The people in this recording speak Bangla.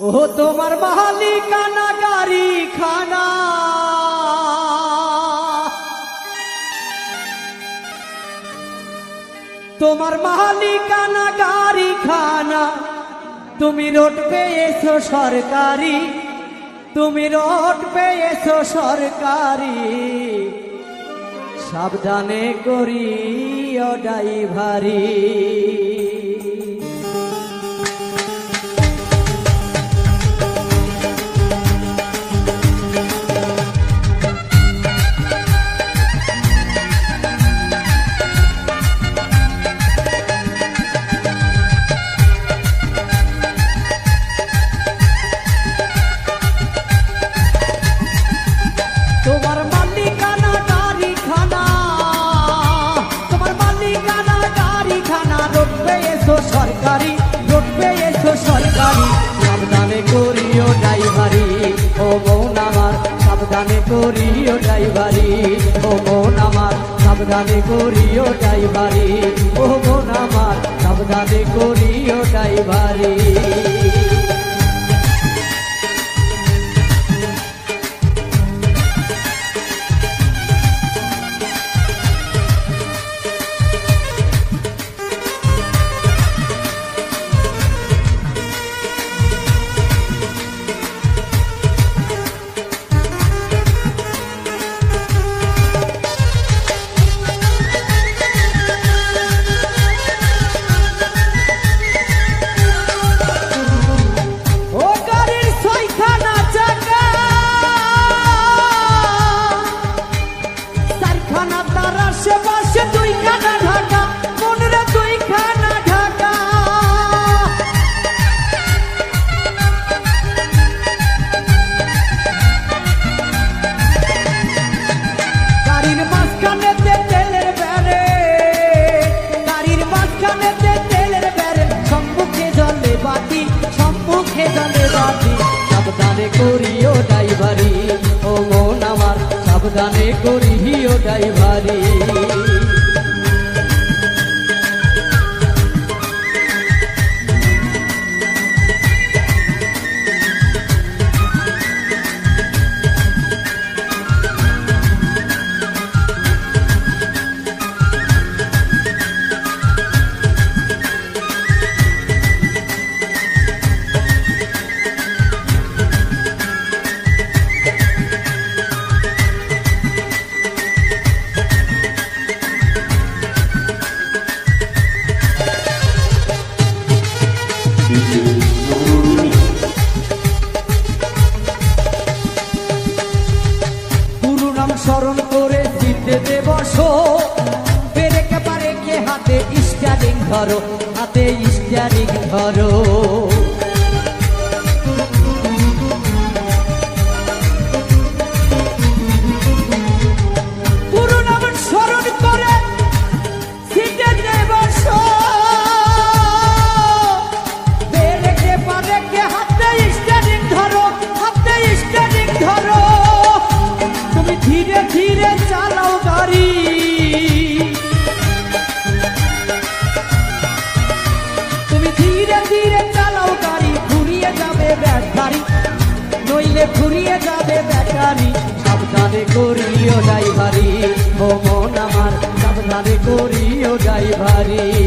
ও তোমার মালিকানা গাড়ি খানা তোমার মালিকানা গাড়ি খানা তুমি রোড পেয়েছ সরকারি, তুমি রোড পেয়েছ সরকারি। সাবধানে করি ও ড্রাইভারি। ড্রাইভারি, ও মন আমার, সাবধানে করিও ড্রাইভারি। ও মন আমার, সাবধানে করিও ড্রাইভারি। ও মন আমার, সাবধানে করিও ড্রাইভারি। মাঝখানেতে তেলের ব্যারে সম্মুখে জলে বাতি, সম্মুখে জলে বাতি। সাবধানে করিও ড্রাইভারি, ও মন আমার, সাবধানে করিও ড্রাইভারি। স্মরণ করে দেব পারে কে হাতে ইস্টারিং ধরো হাতে স্টিয়ারিং ধরো। ধীরে ধীরে চালাও গাড়ি। তুমি ধীরে ধীরে চালাও গাড়ি, ঘুরিয়ে যাবে ব্যাটারি নইলে ঘুরিয়ে যাবে ব্যাটারি, সাবধানে করিও ড্রাইভারি। ও মন আমার, সাবধানে করিও ড্রাইভারি।